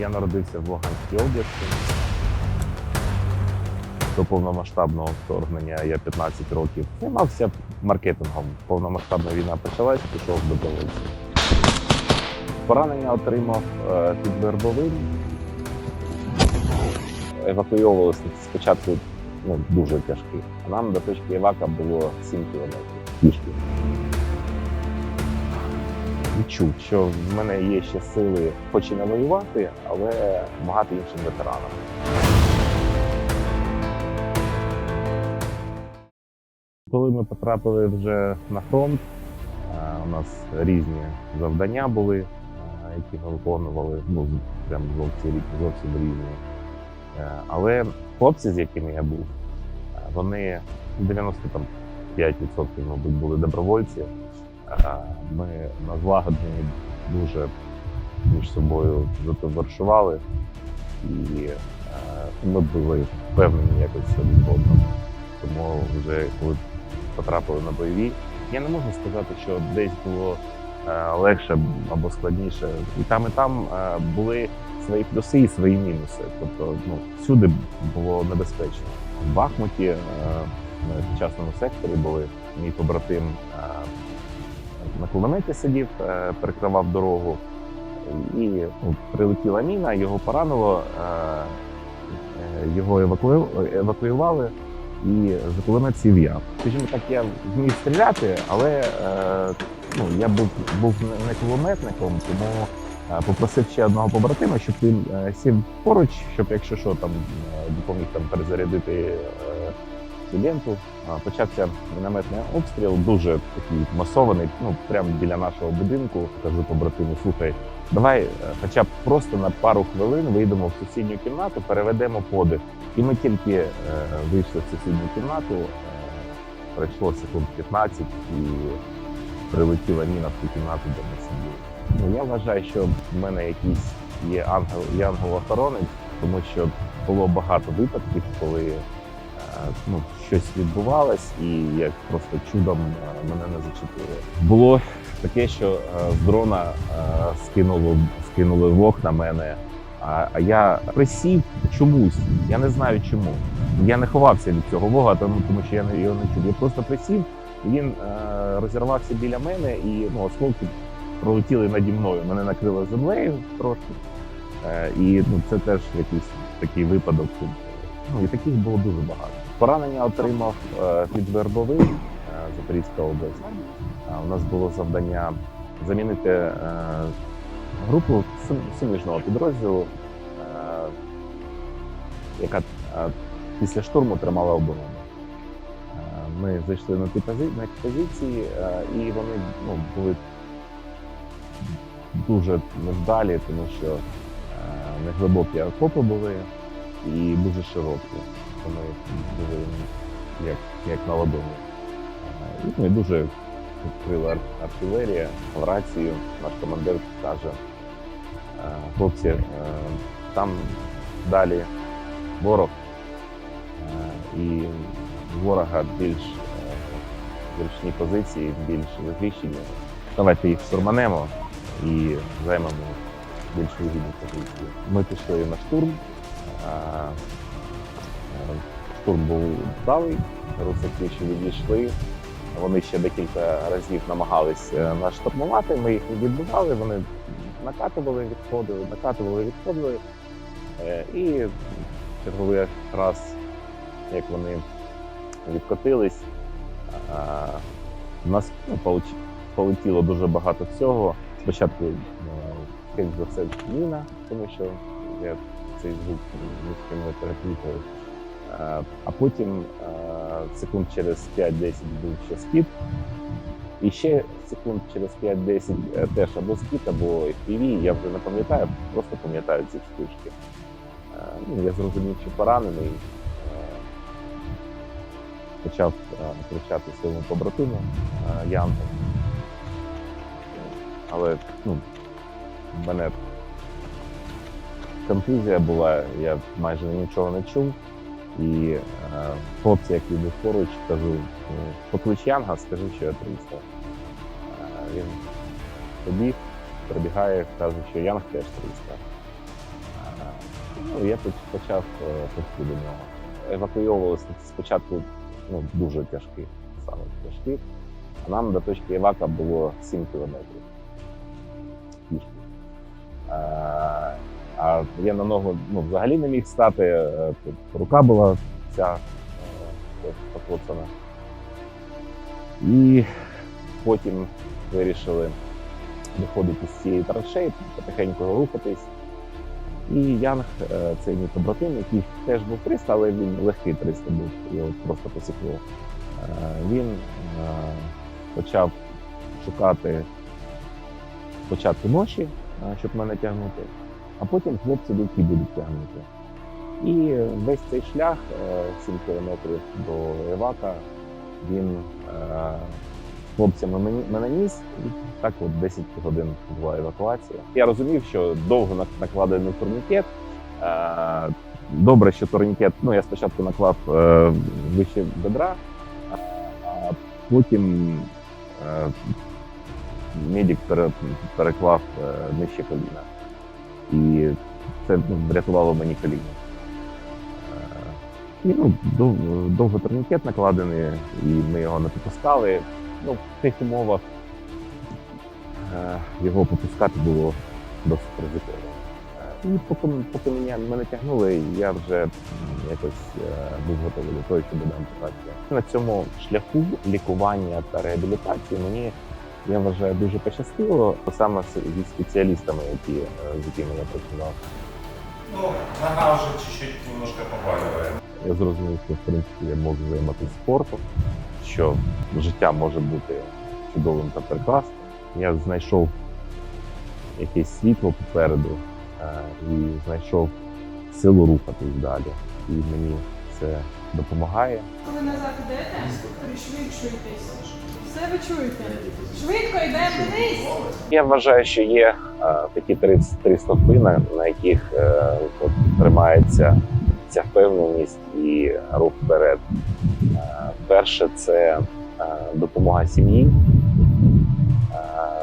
Я народився в Луганській області. До повномасштабного вторгнення я 15 років займався маркетингом. Повномасштабна війна почалась, пішов до добровольців. Поранення отримав е, під Вербовим. Евакуйовувалися спочатку ну, дуже тяжкі. А нам до точки Івака було 7 кілометрів пішки. Відчув, що в мене є ще сили, хоч і не воювати, але багато іншим ветеранам. Коли ми потрапили вже на фронт, е, у нас різні завдання були, е, які ми виконували, ну прям зовсім, зовсім різні. Е, Але хлопці, з якими я був, вони 95% мабуть, були добровольці. Ми на злагодженні дуже між собою затоваришували, і ми були впевнені якось один в одному. Тому вже коли потрапили на бойові, я не можу сказати, що десь було легше або складніше. І там, і там були свої плюси і свої мінуси. Тобто, ну всюди було небезпечно. В Бахмуті ми в частному секторі були. Мій побратим на кулеметі сидів, е, перекривав дорогу, і ну, прилетіла міна, його поранило, е, е, його евакую- евакуювали. І за кулемет сів я. Скажімо так, я вмів стріляти, але ну, я був, був не- кулеметником, тому попросив ще одного побратима, щоб він сів поруч, щоб якщо що там допоміг там перезарядити А, Почався мінометний обстріл, дуже такий масований, ну прямо біля нашого будинку. Кажу побратиму, слухай, давай е, хоча б просто на пару хвилин вийдемо в сусідню кімнату, переведемо подих. І ми тільки е, вийшли в сусідню кімнату, е, пройшло секунд 15 і прилетіла міна в ту кімнату, де ми сиділи. Ну, я вважаю, що в мене якийсь є ангел, є ангел-охоронець, тому що було багато випадків, коли ну, щось відбувалось, і як просто чудом е, мене не зачепило. Було таке, що е, з дрона е, скинуло, скинули вог на мене. А, я присів чомусь, я не знаю чому. Я не ховався від цього вога, тому, що я його не чув. Я просто присів, і він розірвався біля мене, і ну, осколки пролетіли наді мною. Мене накрило землею трошки. І ну, це теж якийсь такий випадок. Ну і таких було дуже багато. Поранення отримав е, під Вербовим, е, Запорізька область. Е, у нас було завдання замінити групу сум- суміжного підрозділу, яка після штурму тримала оборону. Ми зайшли на ті позиції, і вони ну, були дуже невдалі, тому що неглибокі окопи були і дуже широкі. Вони були як, як на ладоні. Ну, і дуже відкрила ар- артилерія рацію. Наш командир каже, е, хлопці, е, там далі ворог, і ворога більш зручні позиції, більш захищені. Давайте їх штурманемо і займемо більш вигідні позиції. Ми пішли на штурм. Е, е, Штурм був вдалий, русаки ще відійшли. Вони ще декілька разів намагались е, нас штурмувати. Ми їх відбивали. Вони накатували, відходили, накатували, відходили. Е, І черговий раз, як вони відкотились, е, в нас ну, полетіло дуже багато всього. Спочатку, е, за все, міна, тому що я цей звук ні з А потім е, секунд через 5-10 був ще скіт. І ще секунд через 5-10 е, теж або скіт, або FPV, я вже не пам'ятаю, просто пам'ятаю ці штучки. Е, Ну, я зрозумів, що поранений. е, Почав е, кричати своєму побратиму е, Янгу. Але ну, в мене контузія була, я майже нічого не чув. І е, хлопці, які був поруч, кажу, «Ну, поклич Янга, скажи, що я 300. Е, він побіг, прибігає, каже, що Янг теж 300. Ну, я почав е, до нього. Евакуйовувалися спочатку ну, дуже тяжкі, саме тяжкі. А нам до точки Івака було 7 кілометрів. Пішки. А я на ногу ну, взагалі не міг стати. е, Рука була вся е, покоцана. І потім вирішили виходити з цієї траншеї, потихеньку рухатись. І Янг, е, цей мій побратим, який теж був 300, але він легкий 300 був, його просто посікло. Він почав шукати спочатку ноші, е, щоб мене тягнути, а потім хлопці, які будуть тягнути. І весь цей шлях, е, 7 кілометрів до Івака, він е, хлопцями мене ніс, так от 10 годин була евакуація. Я розумів, що довго накладений турнікет. Е, Добре, що турнікет, ну я спочатку наклав е, вище бедра, а потім е, медик переклав е, нижче коліна. І це врятувало мені коліно. Е, І ну, довго турнікет накладений, і ми його не попускали. Ну, в тих умовах е, його попускати було досить ризиково. Е, І поки, поки мене, мене тягнули, я вже якось був готовий до того, щоб дати ампутацію. На цьому шляху лікування та реабілітації мені я вважаю дуже пощастило, саме зі спеціалістами, які, е, з якими я працював. Ну, нога уже чуть-чуть немножко побаливает. Я зрозумів, що в принципі я можу займатися спортом, що життя може бути чудовим та прекрасним. Я знайшов якесь світло попереду е, і знайшов силу рухатись далі. І мені це допомагає. Коли назад йдете, пришвидшуйтесь. Все ви чуєте. Швидко йдемо вниз. Я вважаю, що є е, такі три, три стовпи, на, на яких е, от, тримається ця впевненість і рух вперед. Е, перше це е, допомога сім'ї.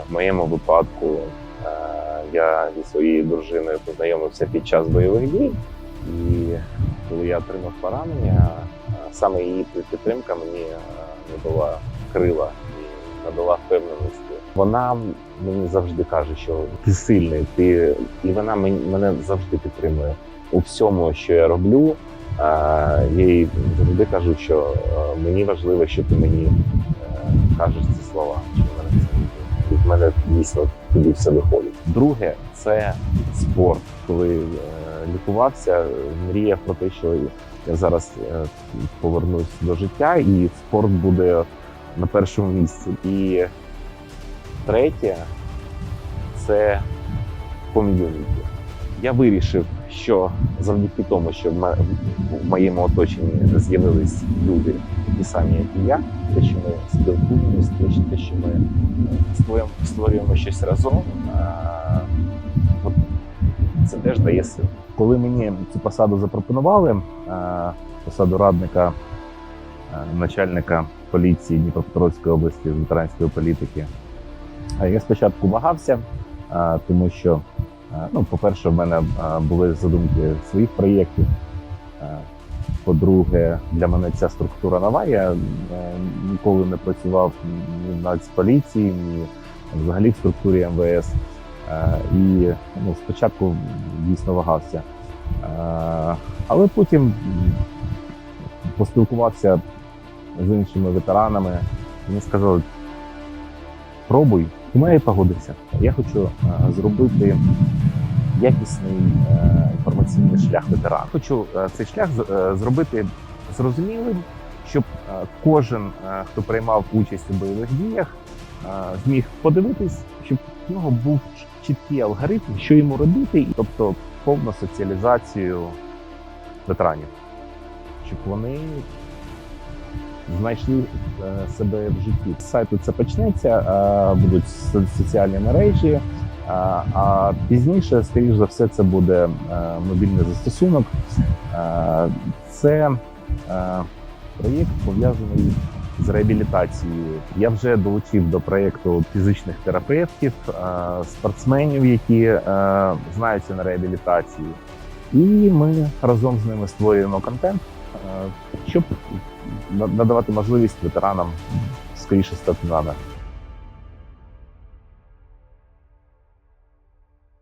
В моєму випадку е, я зі своєю дружиною познайомився під час бойових дій, і коли я отримав поранення, саме її підтримка мені надала крила і надала впевненості. Вона мені завжди каже, що ти сильний, ти і вона мене завжди підтримує у всьому, що я роблю. Я їй завжди кажу, що е, мені важливо, що ти мені е, кажеш ці слова, що мене це від мене дійсно тобі все виходить. Друге, це спорт. Коли е, лікувався, мріяв про те, що я зараз е, повернусь до життя, і спорт буде на першому місці. І третє це ком'юніті. Я вирішив, що завдяки тому, що в моєму оточенні з'явились люди, такі самі, як і я, те, що ми спілкуємося, те, що- ми створюємо, створюємо щось разом, це теж дає силу. Коли мені цю посаду запропонували, посаду радника начальника поліції Дніпропетровської області з ветеранської політики, я спочатку вагався, тому що, ну, по-перше, в мене були задумки своїх проєктів. По-друге, для мене ця структура нова. Я е, ніколи не працював ні в Нацполіції, ні взагалі в структурі МВС. Е, І ну, спочатку дійсно вагався. Е, Але потім поспілкувався з іншими ветеранами. Вони сказали: пробуй, і погодився. Я хочу е, зробити якісний інформаційний шлях ветерана. Хочу цей шлях зробити зрозумілим, щоб кожен, хто приймав участь у бойових діях, зміг подивитись, нього був чіткий алгоритм, що йому робити, тобто повну соціалізацію ветеранів, щоб вони знайшли е, себе в житті. З сайту це почнеться, е, будуть соціальні мережі. А, а пізніше, скоріш за все, це буде е, мобільний застосунок. Е, Це е, проєкт пов'язаний з реабілітацією. Я вже долучив до проєкту фізичних терапевтів, е, спортсменів, які е, знаються на реабілітації. І ми разом з ними створюємо контент, е, щоб надавати можливість ветеранам скоріше стати нами.